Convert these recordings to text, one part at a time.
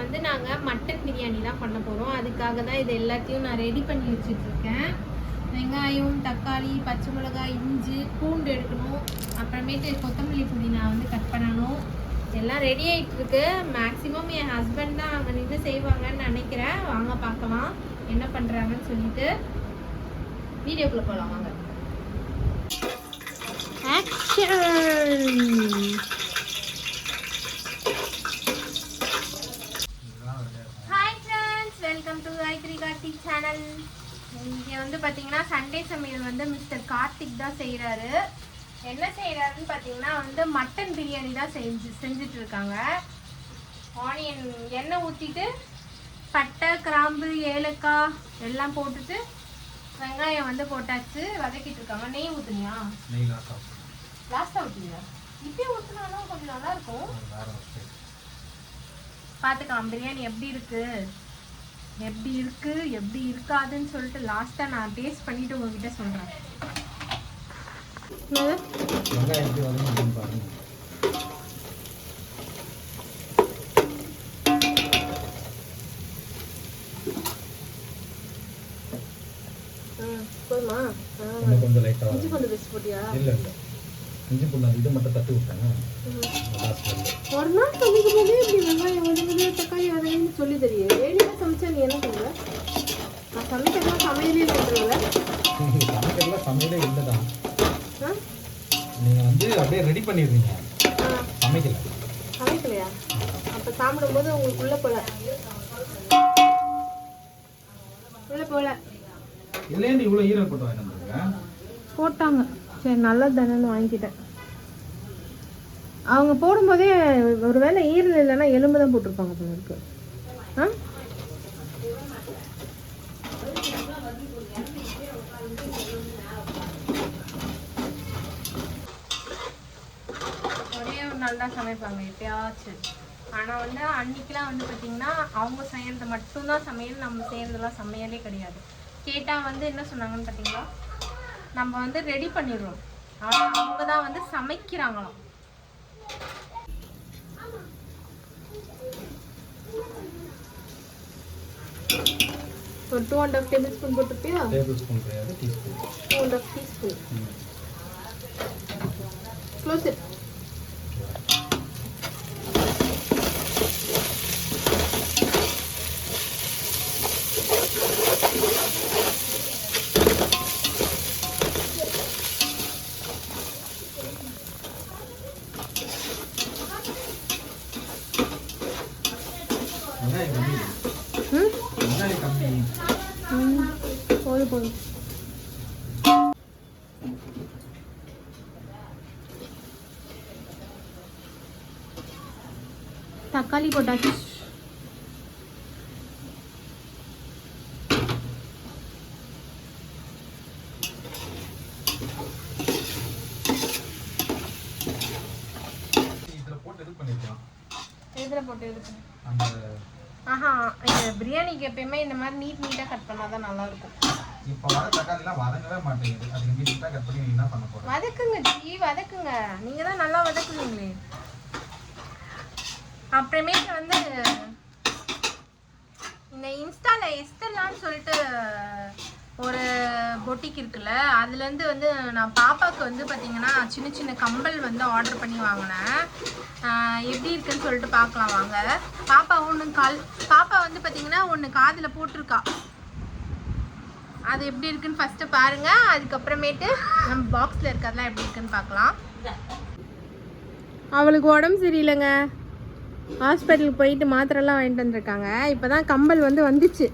வந்து நாங்கள் மட்டன் பிரியாணி தான் பண்ண போகிறோம் அதுக்காக தான் இது எல்லாத்தையும் நான் ரெடி பண்ணி வச்சுட்ருக்கேன். வெங்காயம் தக்காளி பச்சை மிளகாய் இஞ்சி பூண்டு எடுக்கணும். அப்புறமேட்டு கொத்தமல்லி புதினா வந்து கட் பண்ணணும். எல்லாம் ரெடி ஆகிட்டுருக்கு மேக்ஸிமம் என் ஹஸ்பண்ட் தான் அங்கே நின்று செய்வாங்கன்னு நினைக்கிறேன். வாங்க பார்க்கலாம். என்ன பண்ணுறாங்கன்னு சொல்லிட்டு வீடியோக்குள்ளே போகலாம் வாங்க. Action Karthik channel. இங்கே வந்து பார்த்தீங்கன்னா சண்டே சமையல் வந்து மிஸ்டர் கார்த்திக் தான் செய்கிறாரு என்ன செய்கிறாருன்னு பார்த்தீங்கன்னா வந்து மட்டன் பிரியாணி தான் செஞ்சு செஞ்சுட்டு இருக்காங்க ஆனியன் எண்ணெய் ஊற்றிட்டு பட்டை கிராம்பு ஏலக்காய் எல்லாம் போட்டுட்டு வெங்காயம் வந்து போட்டாச்சு வதக்கிட்டு இருக்காங்க நெய் ஊற்றுனியா லாஸ்ட்டாக ஊற்றுனியா இப்பயே ஊற்றினாலும் கொஞ்சம் நல்லா இருக்கும். பார்த்துக்கலாம் பிரியாணி எப்படி இருக்கு? எப்படி இருக்கு எப்படி இருக்காதுன்னு சொல்லிட்டு லாஸ்டா நான் டேஸ்ட் பண்ணிட்டு உங்ககிட்ட பாருங்க. போதுமா? கொஞ்சம் லைட்டாக இஞ்சி கொஞ்சம் பேசி போட்டியா? இல்லை இல்லை. இஞ்சி பூண்டு அந்த இது மட்டும் தட்டி விட்டேன். லாஸ்ட் வந்து ஒரு நாள் சமைக்கும் போதே இப்படி வெங்காயம் வதங்குது தக்காளி வதங்குன்னு சொல்லி தெரியும் நீ என்ன பண்ணுவ நான் சமைக்கிறதா சமையலே பண்ணுறல சமைக்கிறதுல சமையலே இல்லை தான் நீங்கள் வந்து அப்படியே ரெடி பண்ணிடுறீங்க. சமைக்கல. சமைக்கலையா? அப்போ சாப்பிடும்போது உங்களுக்கு உள்ள போல. உள்ள போல. இதுலேருந்து இவ்வளோ ஈரல் போட்டு வாங்கிட்டு வந்துருங்க போட்டாங்க. சரி நல்லது தானேன்னு வாங்கிக்கிட்டேன். அவங்க போடும்போதே ஒருவேளை ஈரல் இல்லைன்னா எலும்பு தான் போட்டிருப்பாங்க போல இருக்கு. ஆ ஒரே ஒரு நாள் தான் சமைப்பாங்க எப்பயாச்சும். ஆனால் வந்து அன்னைக்கெலாம் வந்து பார்த்தீங்கன்னா அவங்க செய்கிறது மட்டும்தான் சமையல் நம்ம செய்கிறதெல்லாம் சமையலே கிடையாது. கேட்டால் வந்து என்ன சொன்னாங்கன்னு பார்த்தீங்களா நம்ம வந்து ரெடி பண்ணிடுறோம். ஆனால் அவங்க தான் வந்து சமைக்கிறாங்களாம். ஒரு two and half tablespoon போட்டுப்பியா டேபிள் ஸ்பூன் கிடையாது teaspoon two and half teaspoon close it போதும் போதும். தக்காளி போட்டாச்சு. ஆஹா இந்த பிரியாணிக்கு எப்பயுமே இந்த மாதிரி நீட் நீட்டாக கட் பண்ணால் தான் நல்லா இருக்கும். இப்போ வர தக்காளிலாம் வதங்கவே மாட்டேங்குது. அது நீட்டாக கட் பண்ணி என்ன பண்ண போகிற வதக்குங்க ஜி வதக்குங்க. நீங்கள் தான் நல்லா வதக்குவீங்களே அப்புறமேட்டு வந்து இந்த இன்ஸ்டாவில் எஸ்டர்லான்னு சொல்லிட்டு ஒரு பொட்டிக் இருக்குல்ல அதுலேருந்து வந்து நான் பாப்பாவுக்கு வந்து பார்த்தீங்கன்னா சின்ன சின்ன கம்பல் வந்து ஆர்டர் பண்ணி வாங்கினேன். எப்படி இருக்குன்னு சொல்லிட்டு பார்க்கலாம் வாங்க. பாப்பா ஒன்று கால் பாப்பா வந்து பார்த்தீங்கன்னா ஒன்று காதில் போட்டிருக்கா. அது எப்படி இருக்குன்னு ஃபஸ்ட்டு பாருங்கள் அதுக்கப்புறமேட்டு நம்ம பாக்ஸில் இருக்கிறதுலாம் எப்படி இருக்குன்னு பார்க்கலாம். அவளுக்கு உடம்பு சரியில்லைங்க. ஹாஸ்பிட்டலுக்கு போயிட்டு மாத்திரைலாம் வாங்கிட்டு வந்திருக்காங்க. இப்போ தான் கம்பல் வந்து வந்துச்சு.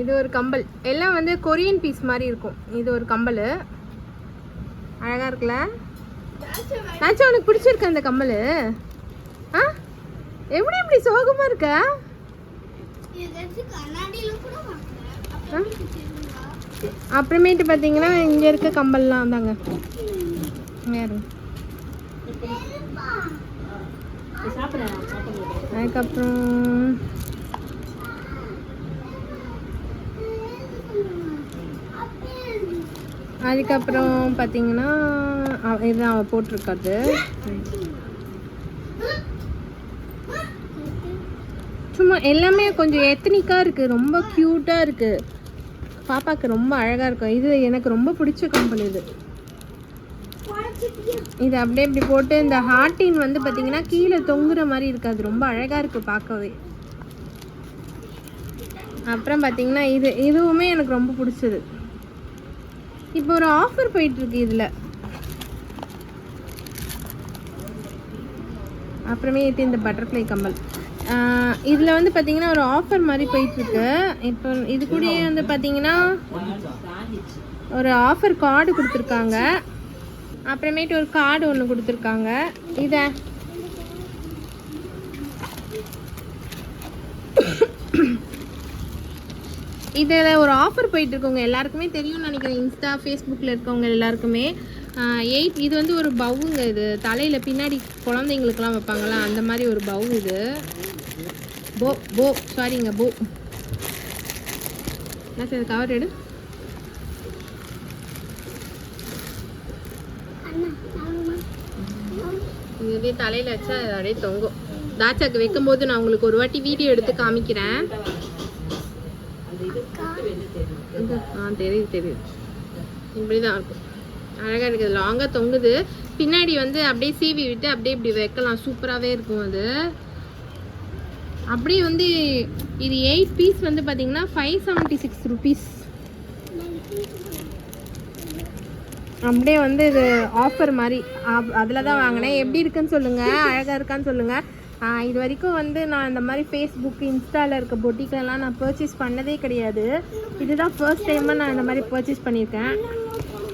இது ஒரு கம்பல். எல்லாம் வந்து கொரியன் பீஸ் மாதிரி இருக்கும். இது ஒரு கம்பல். அழகாக இருக்குல்ல? ஆச்சும் உனக்கு பிடிச்சிருக்கு அந்த கம்பல்? ஆ? எப்படி எப்படி சோகமாக இருக்க? அப்புறமேட்டு பார்த்தீங்கன்னா இங்கே இருக்க கம்பல்லாம் தாங்க. வேறு. அதுக்கப்புறம் அதுக்கப்புறம் பார்த்தீங்கன்னா இதுதான் அவள் போட்டிருக்காது சும்மா எல்லாமே கொஞ்சம் எத்தனிக்காக இருக்குது ரொம்ப க்யூட்டாக இருக்குது பாப்பாவுக்கு ரொம்ப அழகாக இருக்கும். இது எனக்கு ரொம்ப பிடிச்ச கம்பல் இது. இது அப்படியே இப்படி போட்டு இந்த ஹார்டின் வந்து பார்த்தீங்கன்னா கீழே தொங்குற மாதிரி இருக்காது ரொம்ப அழகாக இருக்குது பார்க்கவே. அப்புறம் பார்த்தீங்கன்னா இது இதுவுமே எனக்கு ரொம்ப பிடிச்சது. இப்போ ஒரு ஆஃபர் போயிட்டுருக்கு இதில். அப்புறமே இது இந்த பட்டர்ஃப்ளை கம்பல் இதில் வந்து பார்த்தீங்கன்னா ஒரு ஆஃபர் மாதிரி போயிட்டுருக்கு. இப்போ இது கூடயே வந்து பார்த்தீங்கன்னா ஒரு ஆஃபர் கார்டு கொடுத்துருக்காங்க. அப்புறமேட்டு ஒரு கார்டு ஒன்று கொடுத்துருக்காங்க. இதை இதில் ஒரு ஆஃபர் போயிட்டுருக்கவங்க எல்லாருக்குமே தெரியும்னு நினைக்கிறேன். இன்ஸ்டா ஃபேஸ்புக்கில் இருக்கவங்க எல்லாருக்குமே. எயிட் இது வந்து ஒரு பவுங்க இது. தலையில் பின்னாடி குழந்தைங்களுக்குலாம் வைப்பாங்கள்ல அந்த மாதிரி ஒரு பவு இது. போ போ சாரிங்க போ. என்ன சார் கவர் எடு. இது அப்படியே தலையில் வச்சா அப்படியே தொங்கும். தாச்சாக்கு வைக்கும்போது நான் உங்களுக்கு ஒரு வாட்டி வீடியோ எடுத்து காமிக்கிறேன். ஆ தெரியுது தெரியுது. இப்படி தான் இருக்கும். அழகாக இருக்குது. லாங்காக தொங்குது. பின்னாடி வந்து அப்படியே சீவி விட்டு அப்படியே இப்படி வைக்கலாம். சூப்பராகவே இருக்கும் அது. அப்படியே வந்து இது எயிட் பீஸ் வந்து பார்த்தீங்கன்னா ஃபைவ் செவன்ட்டி சிக்ஸ் ருபீஸ் அப்படியே வந்து இது ஆஃபர் மாதிரி. அதில் தான் வாங்கினேன். எப்படி இருக்குன்னு சொல்லுங்கள் அழகாக இருக்கான்னு சொல்லுங்கள் இது வரைக்கும் வந்து நான் இந்த மாதிரி ஃபேஸ்புக் இன்ஸ்டாவில் இருக்க பொட்டிக்கெல்லாம் நான் பர்ச்சேஸ் பண்ணதே கிடையாது. இதுதான் ஃபர்ஸ்ட் டைமாக நான் இந்த மாதிரி பர்ச்சேஸ் பண்ணியிருக்கேன்.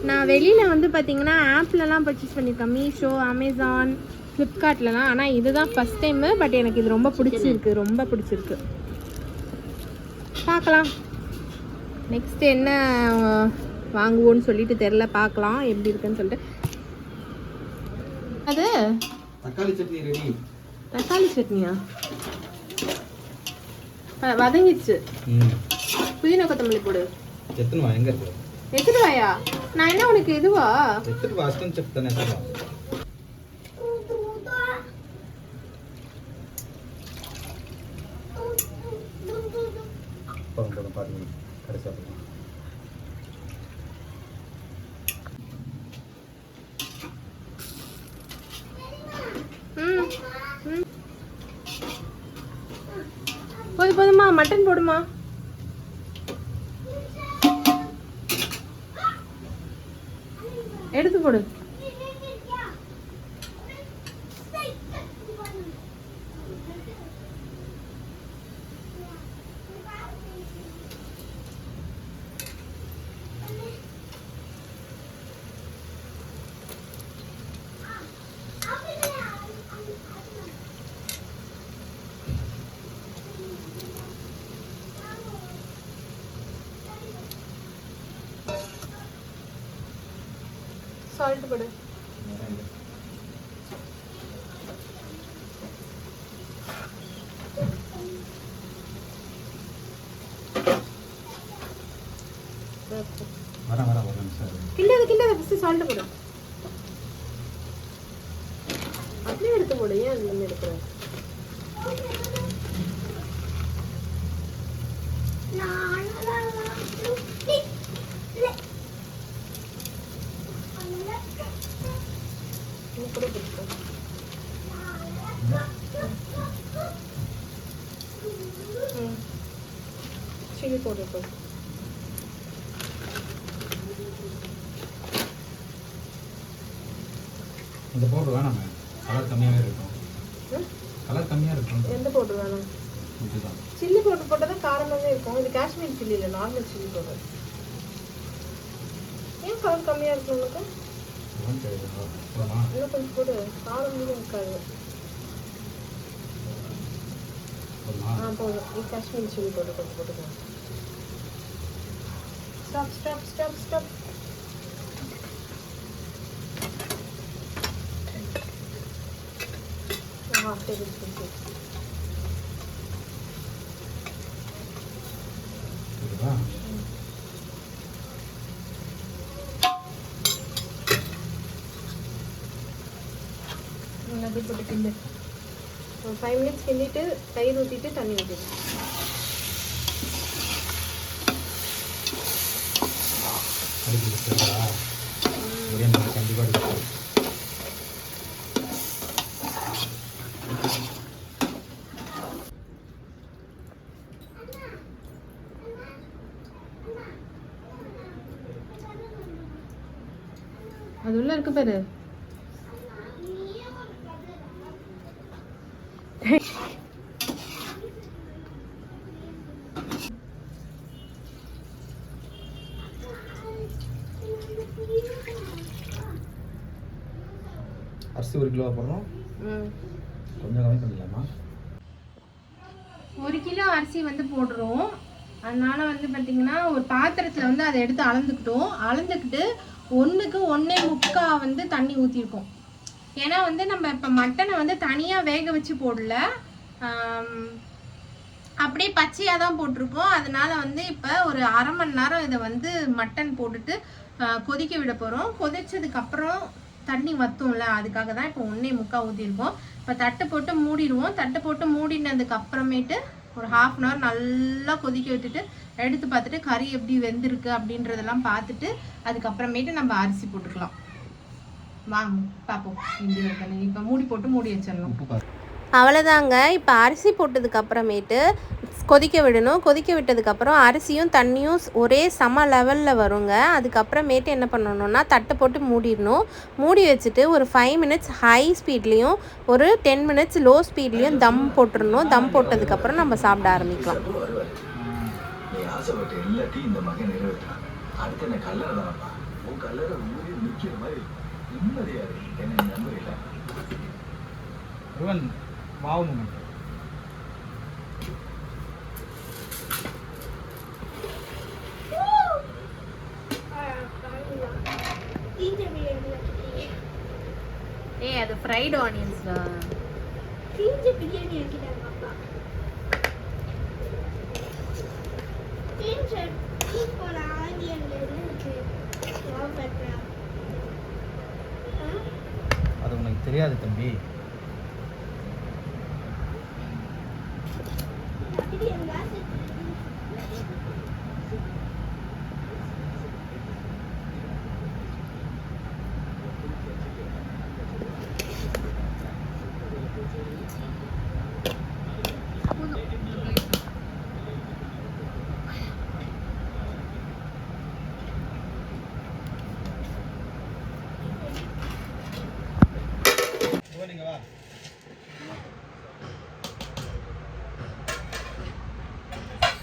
நான் வெளியில் வந்து பார்த்தீங்கன்னா ஆப்லலாம் பர்ச்சேஸ் பண்ணியிருக்கேன் மீஷோ அமேசான் ஃப்ளிப்கார்ட்லலாம் ஆனால் இதுதான் ஃபஸ்ட் டைமு பட் எனக்கு இது ரொம்ப பிடிச்சிருக்கு. ரொம்ப பிடிச்சிருக்கு. பார்க்கலாம். நெக்ஸ்ட் என்ன வாங்குவோன்னு சொல்லிட்டு தெரில பார்க்கலாம். எப்படி இருக்குன்னு சொல்லிட்டு. அது? தக்காளி சட்னி ரெடி தக்காளி சட்னியா? ம். புதினா கொத்தமல்லி போடு. எத்தனை எங்கே இருக்கு? எடுத்துட்டு வாயா? நான் என்ன உனக்கு இதுவா? எத்தனை வா அஸ்டன் செப் தானே எத்தனை வா போதும் போதும் பாருங்க. கடைசியாக போதும். ம் ம். போதும் போதுமா மட்டன் போடுமா எடுத்து சால்ட் போடு. வரேன் வரேன் ஒரு நிமிஷம் இரு. கிண்டாத கிண்டாத ஃபஸ்ட்டு சால்ட் போடு. அப்படியே எடுத்து போடு ஏன் அந்த மாதிரி எடுக்கிற கூட போட்டுக்கோ. ம் சில்லி போட்டு போடு இந்த பவுடர் வேணாமே கலர் கம்மியாகவே இருக்கும்? கலர் கம்மியாக இருக்கும். எந்த பவுடர் வேணும்? இதுதான். சில்லி பவுடர் போட்டால் தான் காரமாகவே இருக்கும். இது காஷ்மீர் சில்லி இல்லை நார்மல் சில்லி பவுடர் ஏன் கலர் கம்மியாக இருக்கும் போதுமா இன்னும் கொஞ்சம் போடு. காரம் இருக்காது. ஆ போதும் இது காஷ்மீர் சில்லி பவுடர் கொஞ்சம் போட்டுக்கலாம் stop stop stop stop half tablespoon இதுவா அப்படியே போட்டு கிண்டு. ஒரு ஃபைவ் மினிட்ஸ் கிண்டிட்டு தயிர் ஊற்றிட்டு தண்ணி மாதிரி கண்டிப்பாக இருக்கு பாரு அரிசி ஒரு கிலோ போடுறோம் கொஞ்சம் கம்மி பண்ணிடலாமா ஒரு கிலோ அரிசி வந்து போடுறோம். அதனால வந்து பார்த்தீங்கன்னா ஒரு பாத்திரத்தில் வந்து அதை எடுத்து அளந்துக்கிட்டோம். அளந்துக்கிட்டு ஒன்றுக்கு ஒன்றே முக்கா வந்து தண்ணி ஊற்றிருக்கோம் ஏன்னா வந்து நம்ம இப்போ மட்டனை வந்து தனியாக வேக வச்சு போடல. அப்படியே பச்சையாக தான் போட்டிருக்கோம் அதனால வந்து இப்போ ஒரு அரை மணி நேரம் இதை வந்து மட்டன் போட்டுட்டு கொதிக்க விட போகிறோம் கொதிச்சதுக்கப்புறம் தண்ணி வத்தும்ல அதுக்காக தான் இப்போ ஒன்றே முக்கால் ஊற்றிருக்கோம் இப்போ தட்டு போட்டு மூடிடுவோம். தட்டு போட்டு மூடினதுக்கு அப்புறமேட்டு ஒரு ஹாஃப் அன் ஹவர் நல்லா கொதிக்க விட்டுட்டு எடுத்து பார்த்துட்டு கறி எப்படி வெந்திருக்கு அப்படின்றதெல்லாம் பார்த்துட்டு அதுக்கப்புறமேட்டு நம்ம அரிசி போட்டுக்கலாம். வாங்க பார்ப்போம். எப்படி இப்போ மூடி போட்டு மூடி வச்சிடணும். அவ்வளோதாங்க இப்போ அரிசி போட்டதுக்கு அப்புறமேட்டு கொதிக்க விடணும். கொதிக்க விட்டதுக்கப்புறம் அரிசியும் தண்ணியும் ஒரே சம லெவலில் வருங்க. அதுக்கப்புறமேட்டு என்ன பண்ணணும்னா தட்டை போட்டு மூடிடணும். மூடி வச்சுட்டு ஒரு ஃபைவ் மினிட்ஸ் ஹை ஸ்பீட்லேயும் ஒரு டென் மினிட்ஸ் லோ ஸ்பீட்லேயும் தம் போட்டுடணும். தம் போட்டதுக்கப்புறம் நம்ம சாப்பிட ஆரம்பிக்கலாம். மாவு ஃப்ரைட் ஆனியன்ஸ் தான் பிரியாணி ஆக்கிட்டாங்க அப்பா. டீச்சர் இப்போ ஆனியன்ல இருக்கு? அது உனக்கு தெரியாது தம்பி. ருவன் வா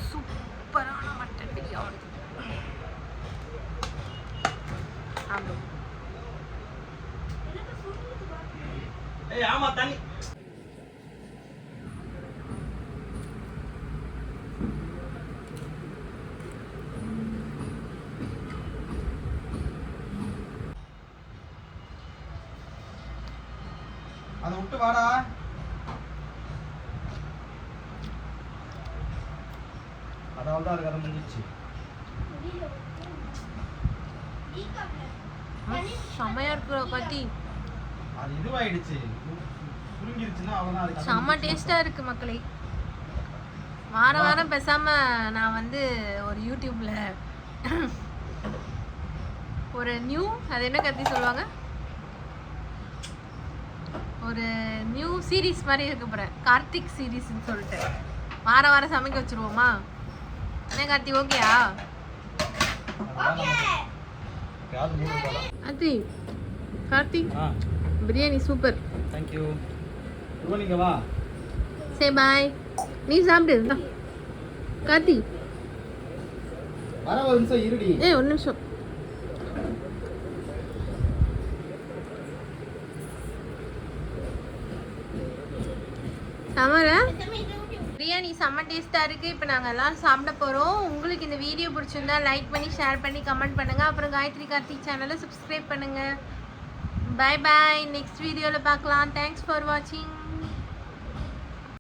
சூப்பரான மட்டன் பிரியாணி ஆமாம் ஏய் ஆமா தண்ணி அதை விட்டு வாடா. அதாவது தான் அது கதை முடிஞ்சிச்சு செமையா இருக்கிற கத்தி அது இதுவாயிடுச்சு. அவ்வளோதான் செம்ம டேஸ்டா இருக்கு மக்களே. வாரம் வாரம் பேசாம நான் வந்து ஒரு யூடியூப்ல ஒரு நியூ அது என்ன கத்தி சொல்லுவாங்க? ஒரு நியூ சீரிஸ் மாதிரி இருக்க போறேன். கார்த்திக் சீரிஸ்னு சொல்லிட்டு. வாரம் வாரம் சமைக்க வச்சிருவோமா? என்ன கார்த்தி ஓகேயா அத்தி கார்த்திக் பிரியாணி சூப்பர் தேங்க்யூ வா சே பாய் நீ சாப்பிடு. இந்தா. கார்த்தி. வர ஒரு நிமிஷம் இருடி. ஏய் ஒரு நிமிஷம். சமர பிரியாணி செம்ம டேஸ்ட்டாக இருக்குது இப்போ நாங்கள் எல்லோரும் சாப்பிட போகிறோம் உங்களுக்கு இந்த வீடியோ பிடிச்சிருந்தா லைக் பண்ணி ஷேர் பண்ணி கமெண்ட் பண்ணுங்கள் அப்புறம் காயத்ரி கார்த்திக் சேனலை சப்ஸ்கிரைப் பண்ணுங்கள் பை பாய் நெக்ஸ்ட் வீடியோவில் பார்க்கலாம். தேங்க்ஸ் ஃபார் வாட்சிங்